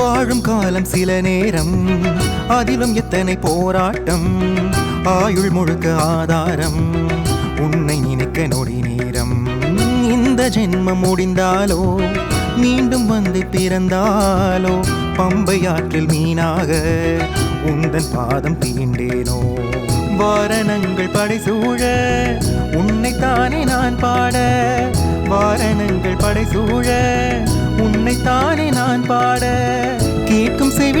வாழும் காலம் சில நேரம் அதிலும் எத்தனை போராட்டம் ஆயுள் முழுக்க ஆதாரம் உன்னை நினைக்க நொடி நேரம். இந்த ஜென்மம் முடிந்தாலோ மீண்டும் வந்து பிறந்தாலோ பம்பை ஆற்றில் மீனாக உந்தன் பாதம் தீண்டேனோ. வாரணங்கள் படைசூழ உன்னைத்தானே நான் பாட. வாரணங்கள் படைசூழ உன்னைத்தானே நான் பாட.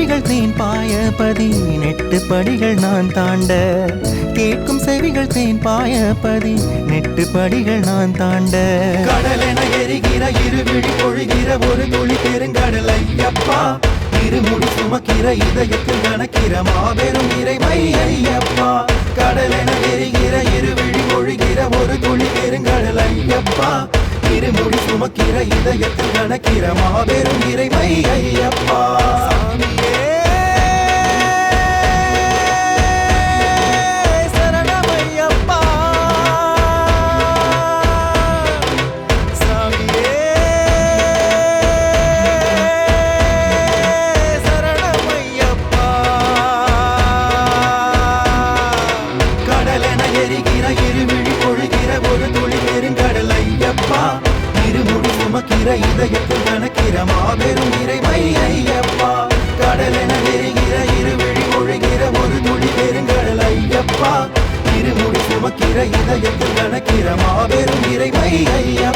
செவிகள் தேன் பாய பதினெட்டு படிகள் நான் தாண்ட. கேட்கும் செவிகள் தேன் பாய பதி நெட்டு படிகள் நான் தாண்ட. கடலென எரிகிற இருவிழி பொழிகிற ஒரு துளி பெருங்கடல் ஐயப்பா. இருமுடி சுமக்கிற இதயத்தில் கணக்கிற மாபெரும் இறைமை ஐயப்பா. கடலென எரிகிற இருவிழி பொழிகிற ஒரு துளி பெருங்கடல் ஐயப்பா. இருமுடி சுமக்கிற இதயத்தில் கணக்கிற மாபெரும் இறைமை ஐயப்பா. இருமுடி இதயத்தில் கணக்கிற மாபெரும் இறைமை ஐயப்பா. கடல் என எரிகிற இருவிழி ஒழுகிற ஒரு துளி பெருங்கடல் ஐயப்பா. இருமுடி சுமக்கிற இதயத்தில் கணக்கிற மாபெரும் இறைமை ஐயா